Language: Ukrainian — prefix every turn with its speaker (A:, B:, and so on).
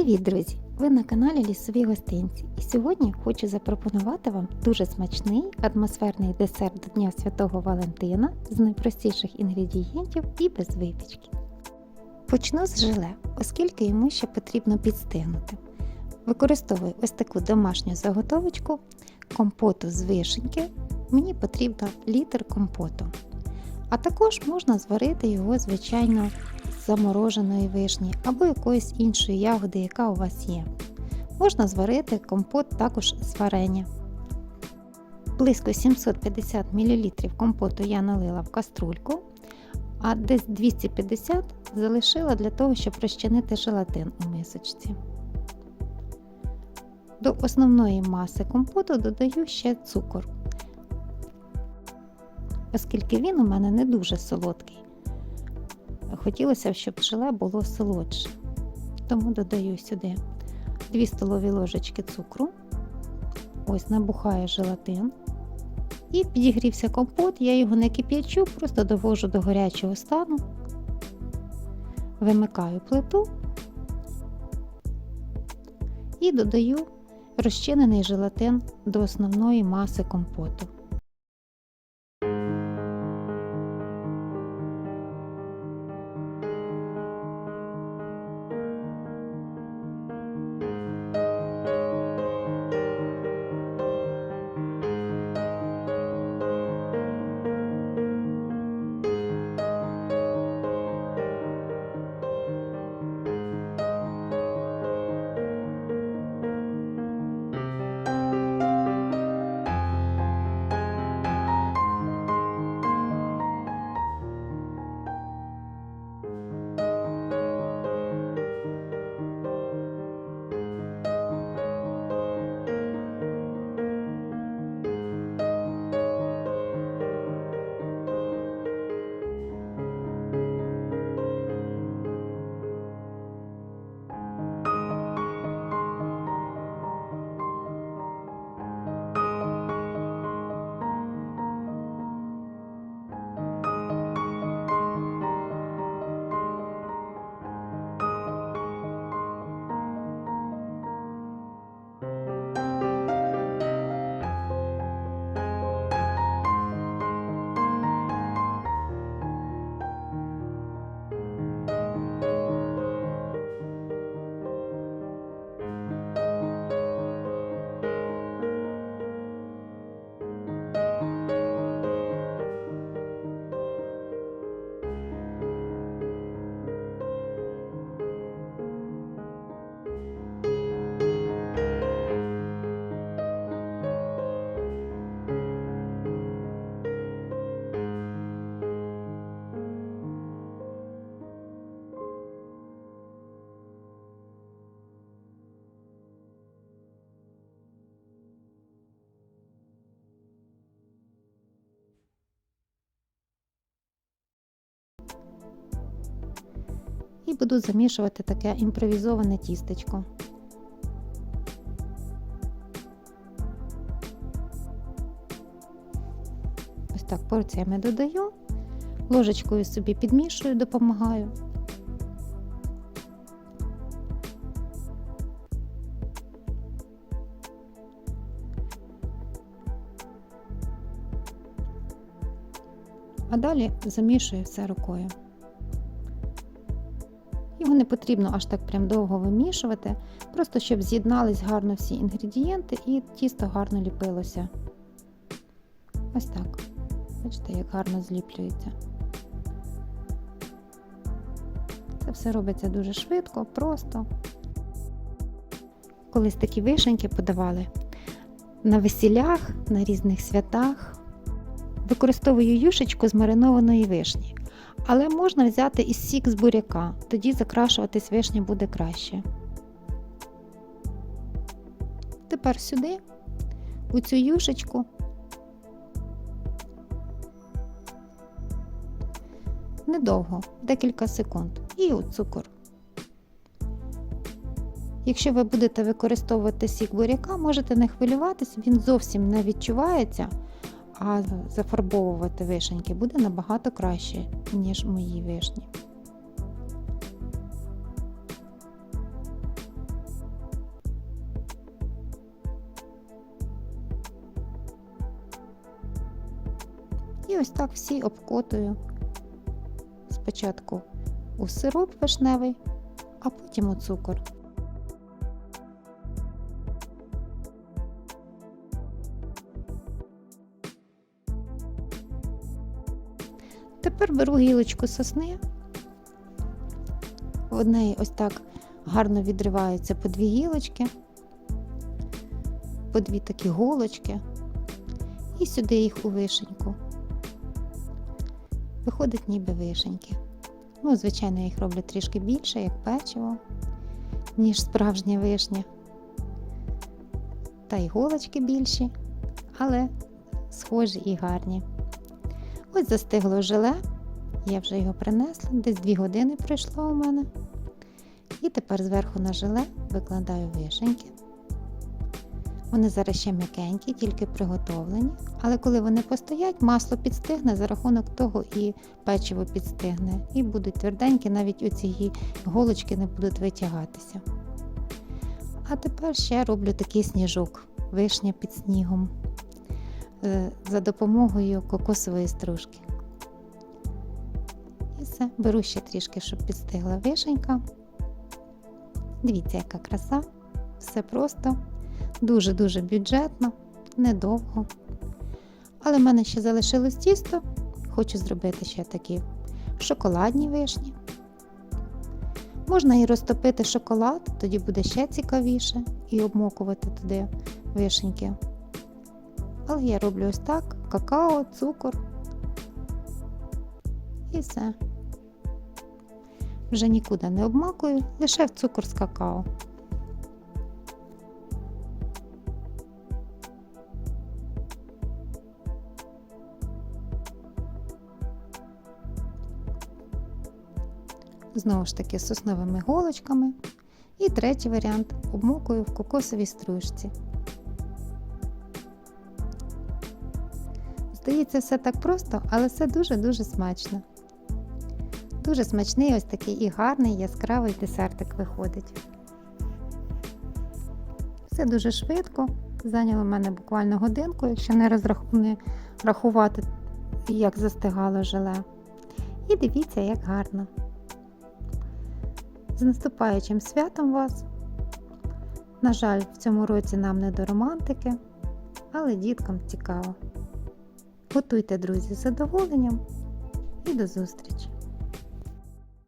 A: Привіт, друзі! Ви на каналі Лісові гостинці. І сьогодні хочу запропонувати вам дуже смачний атмосферний десерт до Дня Святого Валентина з найпростіших інгредієнтів і без випічки. Почну з желе, оскільки йому ще потрібно підстигнути. Використовую ось таку домашню заготовочку компоту з вишеньки. Мені потрібно літр компоту. А також можна зварити його, звичайно, замороженої вишні або якоїсь іншої ягоди, яка у вас є. Можна зварити компот також з варення. Близько 750 мл компоту я налила в каструльку, а десь 250 залишила для того, щоб розчинити желатин у мисочці. До основної маси компоту додаю ще цукор, оскільки він у мене не дуже солодкий. Хотілося б, щоб желе було солодше. Тому додаю сюди 2 столові ложечки цукру. Ось набухає желатин. І підігрівся компот, я його не кип'ячу, просто довожу до гарячого стану, вимикаю плиту і додаю розчинений желатин до основної маси компоту. І буду замішувати таке імпровізоване тістечко. Ось так порціями додаю, ложечкою собі підмішую, допомагаю. А далі замішую все рукою. Не потрібно аж так прям довго вимішувати, просто щоб з'єднались гарно всі інгредієнти і тісто гарно ліпилося. Ось так. Бачите, як гарно зліплюється. Це все робиться дуже швидко, просто. Колись такі вишеньки подавали на весілях, на різних святах. Використовую юшечку з маринованої вишні. Але можна взяти і сік з буряка, тоді закрашуватись вишня буде краще. Тепер сюди, у цю юшечку, недовго, декілька секунд, і у цукор. Якщо ви будете використовувати сік буряка, можете не хвилюватись, він зовсім не відчувається а зафарбовувати вишеньки буде набагато краще, ніж мої вишні. І ось так всі обкотую спочатку у сироп вишневий, а потім у цукор. Тепер беру гілочку сосни. В неї ось так гарно відриваються по дві гілочки, по дві такі голочки, і сюди їх у вишеньку. Виходить ніби вишеньки. Ну, звичайно, я їх роблю трішки більше, як печиво, ніж справжня вишня. Та й голочки більші, але схожі і гарні. Ось застигло желе, я вже його принесла, десь 2 години пройшло у мене. І тепер зверху на желе викладаю вишеньки. Вони зараз ще м'якенькі, тільки приготовлені. Але коли вони постоять, масло підстигне, за рахунок того і печиво підстигне. І будуть тверденькі, навіть оці голочки не будуть витягатися. А тепер ще роблю такий сніжок, вишня під снігом за допомогою кокосової стружки. І все, беру ще трішки, щоб підстигла вишенька. Дивіться, яка краса, все просто, дуже-дуже бюджетно, недовго. Але в мене ще залишилось тісто, хочу зробити ще такі шоколадні вишні. Можна і розтопити шоколад, тоді буде ще цікавіше, і обмокувати туди вишеньки. Але я роблю ось так: какао, цукор і все. Вже нікуди не обмакую, лише в цукор з какао. Знову ж таки з сосновими голочками. І третій варіант обмокую в кокосовій стружці. Здається, все так просто, але все дуже-дуже смачно. Дуже смачний ось такий і гарний яскравий десертик виходить. Все дуже швидко. Зайняло в мене буквально годинку, якщо не, рахувати, як застигало желе. І дивіться, як гарно. З наступаючим святом вас. На жаль, в цьому році нам не до романтики, але діткам цікаво. Готуйте, друзі, з задоволенням і до зустрічі!